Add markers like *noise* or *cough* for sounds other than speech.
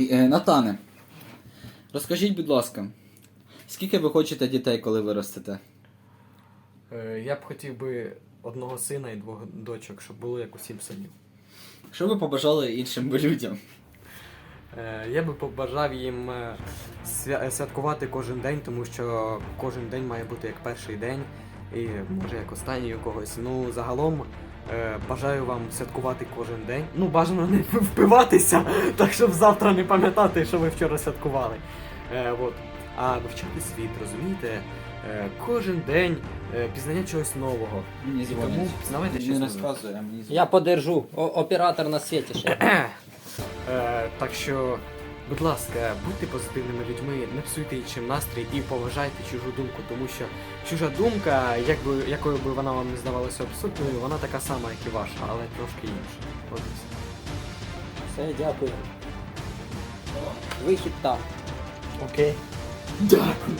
Е, Натане, розкажіть, будь ласка, скільки ви хочете дітей, коли виростете? Е, Я б хотів би одного сина і двох дочок, щоб було як у Сімпсонів. Що ви побажали іншим би людям? Е, Я би побажав їм е, свя- е, святкувати кожен день, тому що кожен день має бути як перший день, і може як останній у когось. Ну, загалом бажаю вам святкувати кожен день. Ну, бажано не впиватися, *laughs* так щоб завтра не пам'ятати, що ви вчора святкували. Е, от. А вивчати світ, розумієте? Е, Кожен день е, пізнання чогось нового. Мені І тому пізнавайте щось Не нове. розказує, а мені Я подержу. О, оператор на світі ще. Е, так що, будь ласка, будьте позитивними людьми, не псуйте іншим настрій і поважайте чужу думку, тому що чужа думка, як би, якою би вона вам не здавалася абсурдною, вона така сама, як і ваша, але трошки інша. От все. Все, дякую. Вихід там. Окей. Дякую.